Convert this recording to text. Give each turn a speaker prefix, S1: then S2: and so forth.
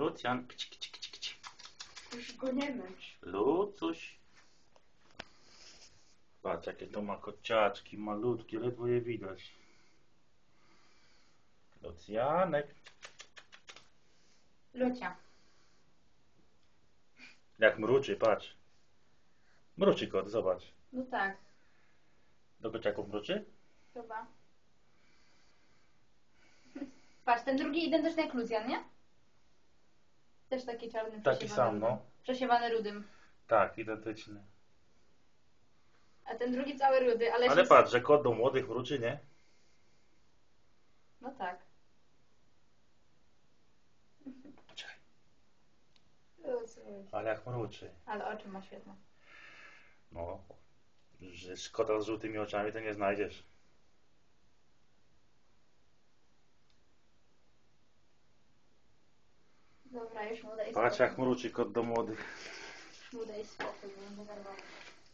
S1: Lucjan, kci, kci, kci, kci.
S2: Już go nie męcz.
S1: Lucuś. Patrz, jakie to ma kociaczki, malutkie, ledwo je widać. Lucjanek.
S2: Lucia.
S1: Jak mruczy, patrz. Mruczy kot, zobacz.
S2: No tak,
S1: Do kociaków mruczy?
S2: chyba. Patrz, ten drugi identyczny jak Lucian, nie? Też taki czarny,
S1: Taki sam, no.
S2: Przesiewany rudym.
S1: Tak, identyczny.
S2: A ten drugi cały rudy, ale,
S1: Ale
S2: się...
S1: patrz, że kot do młodych mruczy, nie?
S2: No tak.
S1: Czekaj. Ale jak mruczy.
S2: Ale oczy ma świetne.
S1: No, że kota z żółtymi oczami to nie znajdziesz.
S2: Dobra, już mu daj
S1: Patrz jak mruczy kot do młodych.
S2: Mu daj spokój, bo zerwała.